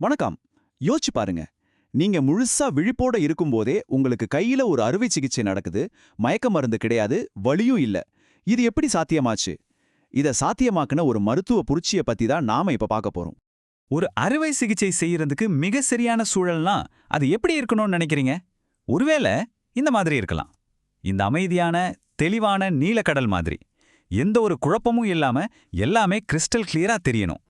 வணக்கம். யோசிச்சு பாருங்க. நீங்க முழுசா விழிப்போட இருக்கும்போதே உங்களுக்கு கையில ஒரு அறுவை சிகிச்சை நடக்குது. மயக்க மருந்து கிடையாது வழியும் இல்ல. இது எப்படி சாத்தியமாச்சு? இத சாத்தியமாக்குன ஒரு மருத்துவ புரட்சிய பத்தி தான் நாம இப்ப பார்க்க போறோம். ஒரு அறுவை சிகிச்சை செய்யறதுக்கு மிக சரியான சூழல்னா அது எப்படி இருக்கணும்னு நினைக்கிறீங்க? ஒருவேளை இந்த மாதிரி இருக்கலாம். இந்த அமைதியான தெளிவான நீலக்கடல் மாதிரி. எந்த ஒரு குழப்பமும் இல்லாம எல்லாமே கிறிஸ்டல் கிளியரா தெரியணும்.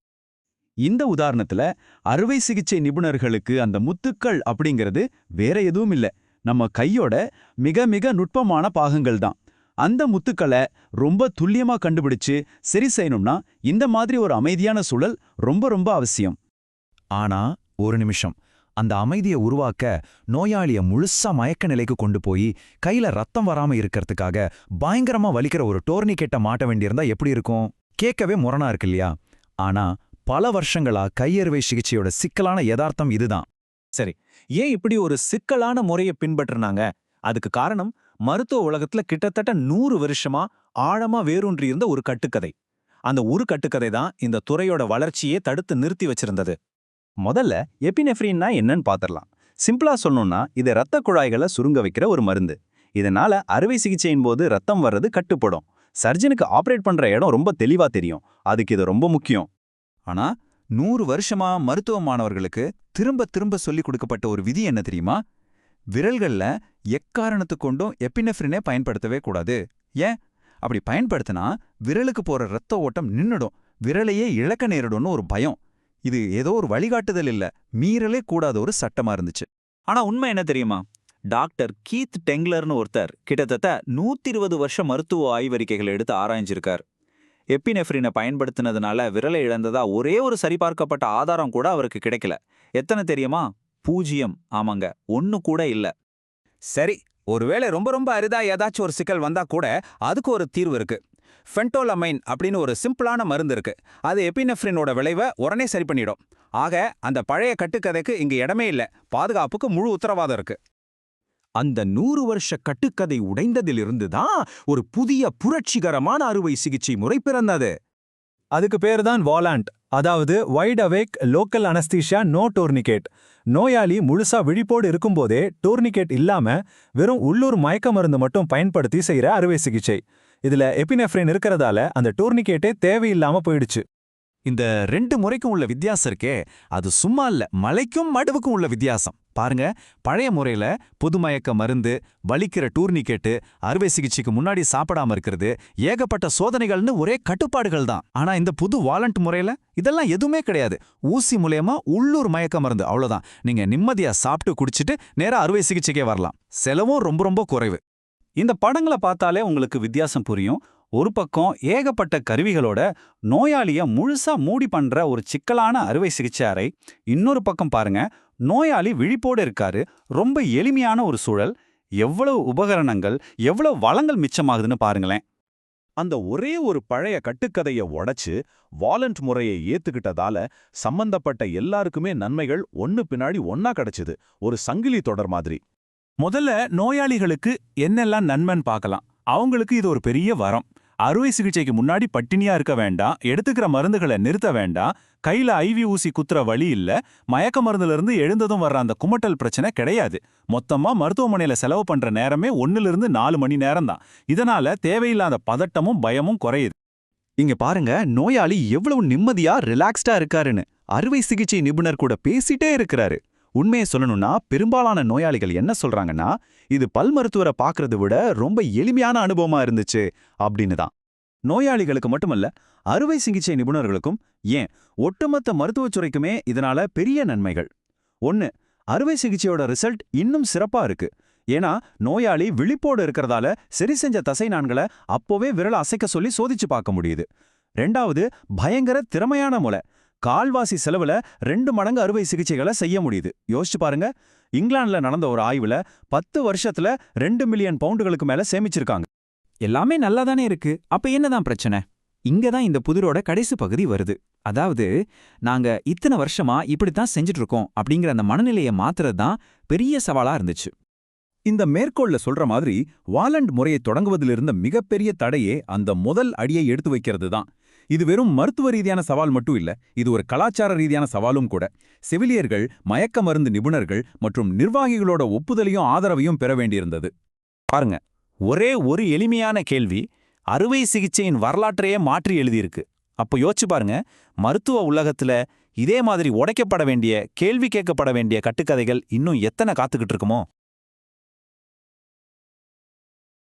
இந்த உதாரணத்துல அறுவை சிகிச்சை நிபுணர்களுக்கு அந்த முத்துக்கள் அப்படிங்கிறது வேற எதுவும் இல்ல. நம்ம கையோட மிக மிக நுட்பமான பாகங்கள் தான். அந்த முத்துக்களை ரொம்ப துல்லியமா கண்டுபிடிச்சு சரி செய்யணும்னா இந்த மாதிரி ஒரு அமைதியான சூழல் ரொம்ப ரொம்ப அவசியம். ஆனா ஒரு நிமிஷம். அந்த அமைதியை உருவாக்க நோயாளிய முழுசா மயக்க நிலைக்கு கொண்டு போய் கையில ரத்தம் வராம இருக்கறதுக்காக பயங்கரமா வலிக்கிற ஒரு டோர்னிகெட்ட மாட்ட வேண்டியிருந்தா எப்படி இருக்கும்? கேட்கவே முரணா இருக்கு இல்லையா? ஆனா பல வருஷங்களா கையறுவை சிகிச்சையோட சிக்கலான யதார்த்தம் இதுதான். சரி ஏன் இப்படி ஒரு சிக்கலான முறையை பின்பற்றுனாங்க? அதுக்கு காரணம் மருத்துவ உலகத்துல கிட்டத்தட்ட நூறு வருஷமா ஆழமா வேரூன்றி இருந்த ஒரு கட்டுக்கதை. அந்த ஒரு கட்டுக்கதை தான் இந்த துறையோட வளர்ச்சியே தடுத்து நிறுத்தி வச்சிருந்தது. முதல்ல எபினெஃப்ரின்னா என்னன்னு பார்த்துடலாம் சிம்பிளா சொல்லணும்னா இது ரத்த குழாய்களை சுருங்க வைக்கிற ஒரு மருந்து. இதனால அறுவை சிகிச்சையின் போது ரத்தம் வர்றது கட்டுப்படும். சர்ஜனுக்கு ஆப்ரேட் பண்ற இடம் ரொம்ப தெளிவா தெரியும். அதுக்கு இது ரொம்ப முக்கியம். ஆனா நூறு வருஷமா மருத்துவ மாணவர்களுக்கு திரும்ப திரும்ப சொல்லிக் கொடுக்கப்பட்ட ஒரு விதி என்ன தெரியுமா? விரல்கள்ல எக்காரணத்து கொண்டும் எப்பினெஃப்ரினே பயன்படுத்தவே கூடாது. ஏன்? அப்படி பயன்படுத்தினா விரலுக்கு போற ரத்த ஓட்டம் நின்னுடும். விரலையே இழக்க நேரிடும்னு ஒரு பயம். இது ஏதோ ஒரு வழிகாட்டுதல் இல்ல. மீறலே கூடாத ஒரு சட்டமா இருந்துச்சு. ஆனா உண்மை என்ன தெரியுமா? டாக்டர் கீத் டெங்லர்னு ஒருத்தர் கிட்டத்தட்ட நூத்தி இருபது வருஷம் மருத்துவ ஆய்வறிக்கைகள் எடுத்து ஆராய்ஞ்சிருக்கார். எப்பினெஃப்ரினை பயன்படுத்தினதுனால விரலை இழந்ததா ஒரே ஒரு சரிபார்க்கப்பட்ட ஆதாரம் கூட அவருக்கு கிடைக்கல. எத்தனை தெரியுமா? பூஜ்ஜியம் ஆமாங்க. ஒன்று கூட இல்ல. சரி ஒருவேளை ரொம்ப ரொம்ப அரிதா ஏதாச்சும் ஒரு சிக்கல் வந்தா கூட அதுக்கு ஒரு தீர்வு இருக்கு. ஃபென்டோலமைன் அப்படின்னு ஒரு சிம்பிளான மருந்து இருக்கு. அது எபினெஃப்ரினோட விளைவை உடனே சரி பண்ணிடும். ஆக அந்த பழைய கட்டுக்கதைக்கு இங்க இடமே இல்ல. பாதுகாப்புக்கு முழு உத்தரவாதம் இருக்கு. அந்த நூறு வருஷ கட்டுக்கதை உடைந்ததிலிருந்து தான் ஒரு புதிய புரட்சிகரமான அறுவை சிகிச்சை முறை பிறந்தது. அதுக்கு பேர் தான் வாலாண்ட் அதாவது wide awake local anaesthesia no tourniquet நோயாளி முழுசா விழிப்போடு இருக்கும்போதே டோர்னிகேட் இல்லாம வெறும் உள்ளூர் மயக்க மருந்து மட்டும் பயன்படுத்தி செய்யற அறுவை சிகிச்சை. இதுல எபினெஃப்ரின் இருக்கிறதால அந்த டோர்னிகேட்டே தேவையில்லாம போயிடுச்சு. இந்த ரெண்டு முறைக்கும் உள்ள வித்தியாசம் இருக்கே அது சும்மா இல்ல மலைக்கும் மடுவுக்கும் உள்ள வித்தியாசம். பாருங்க பழைய முறையில புதுமயக்க மருந்து வலிக்கிற டூர்னிகேட்டு அறுவை சிகிச்சைக்கு முன்னாடி சாப்பிடாம இருக்கிறது ஏகப்பட்ட சோதனைகள்னு ஒரே கட்டுப்பாடுகள் தான். ஆனா இந்த புது வாலண்ட் முறையில இதெல்லாம் எதுவுமே கிடையாது. ஊசி மூலியமா உள்ளூர் மயக்க மருந்து அவ்வளவுதான். நீங்க நிம்மதியா சாப்பிட்டு குடிச்சிட்டு நேரா அறுவை சிகிச்சைக்கே வரலாம். செலவும் ரொம்ப ரொம்ப குறைவு. இந்த படங்களை பார்த்தாலே உங்களுக்கு வித்தியாசம் புரியும். ஒரு பக்கம் ஏகப்பட்ட கருவிகளோட நோயாளிய முழுசா மூடி பண்ற ஒரு சிக்கலான அறுவை சிகிச்சை அறை இன்னொரு பக்கம் பாருங்க நோயாளி விழிப்போடு இருக்காரு ரொம்ப எளிமையான ஒரு சூழல் எவ்வளவு உபகரணங்கள் எவ்வளவு வளங்கள் மிச்சமாகுதுன்னு பாருங்களேன். அந்த ஒரே ஒரு பழைய கட்டுக்கதைய உடைச்சு வாலண்ட் முறையை ஏத்துக்கிட்டதால சம்பந்தப்பட்ட எல்லாருக்குமே நன்மைகள் ஒன்னு பின்னாடி ஒன்னா கிடைச்சுது ஒரு சங்கிலி தொடர் மாதிரி. முதல்ல நோயாளிகளுக்கு என்னெல்லாம் நன்மைன்னு பார்க்கலாம் அவங்களுக்கு இது ஒரு பெரிய வரம். அறுவை சிகிச்சைக்கு முன்னாடி பட்டினியா இருக்க வேண்டாம் எடுத்துக்கிற மருந்துகளை நிறுத்த வேண்டாம் கையில ஐவி ஊசி குத்துற வழி இல்ல மயக்க மருந்துல இருந்து எழுந்ததும் வர்ற அந்த குமட்டல் பிரச்சனை கிடையாது. மொத்தமா மருத்துவமனையில செலவு பண்ற நேரமே ஒன்னுல இருந்து நாலு மணி நேரம் தான் இதனால தேவையில்லாத பதட்டமும் பயமும் குறையுது. இங்க பாருங்க நோயாளி எவ்வளவு நிம்மதியா ரிலாக்ஸ்டா இருக்காருன்னு. அறுவை சிகிச்சை நிபுணர் கூட பேசிட்டே இருக்கிறாரு. உண்மையை சொல்லணும்னா பெரும்பாலான நோயாளிகள் என்ன சொல்றாங்கன்னா இது பல் மருத்துவரை பார்க்கறத விட ரொம்ப எளிமையான அனுபவமா இருந்துச்சு அப்படின்னு தான் நோயாளிகளுக்கு மட்டுமல்ல அறுவை சிகிச்சை நிபுணர்களுக்கும் ஏன்? ஒட்டுமொத்த மருத்துவத்துறைக்குமே இதனால பெரிய நன்மைகள். ஒன்னு அறுவை சிகிச்சையோட ரிசல்ட் இன்னும் சிறப்பா இருக்கு. ஏன்னா நோயாளி விழிப்போடு இருக்கிறதால சரி செஞ்ச தசை நான்களை அப்போவே விரல அசைக்க சொல்லி சோதிச்சு பார்க்க முடியுது. ரெண்டாவது பயங்கர திறமையான முலை கால்வாசி செலவுல ரெண்டு மடங்கு அறுவை சிகிச்சைகளை செய்ய முடியுது. யோசிச்சு பாருங்க. இங்கிலாந்துல நடந்த ஒரு ஆய்வுல பத்து வருஷத்துல ரெண்டு மில்லியன் பவுண்டுகளுக்கு மேல சேமிச்சிருக்காங்க. எல்லாமே நல்லா தானே இருக்கு. அப்ப என்னதான் பிரச்சனை? இங்க தான் இந்த புதிரோட கடைசி பகுதி வருது. அதாவது நாங்க இத்தனை வருஷமா இப்படித்தான் செஞ்சுட்டு இருக்கோம் அப்படிங்கிற அந்த மனநிலையை மாத்துறது தான் பெரிய சவாலா இருந்துச்சு. இந்த மேற்கோள்ல சொல்ற மாதிரி வாலண்ட் முறையை தொடங்குவதிலிருந்த மிகப்பெரிய தடையே அந்த முதல் அடியை எடுத்து வைக்கிறது தான் இது வெறும் மருத்துவ ரீதியான சவால் மட்டும் இல்ல இது ஒரு கலாச்சார ரீதியான சவாலும் கூட. செவிலியர்கள் மயக்க மருந்து நிபுணர்கள் மற்றும் நிர்வாகிகளோட ஒப்புதலையும் ஆதரவையும் பெற வேண்டியிருந்தது. பாருங்க ஒரே ஒரு எளிமையான கேள்வி அறுவை சிகிச்சையின் வரலாற்றையே மாற்றி எழுதியிருக்கு. அப்போ யோசிச்சு பாருங்க மருத்துவ உலகத்துல இதே மாதிரி உடைக்கப்பட வேண்டிய கேள்வி கேட்கப்பட வேண்டிய கட்டுக்கதைகள் இன்னும் எத்தனை காத்துக்கிட்டு இருக்குமோ?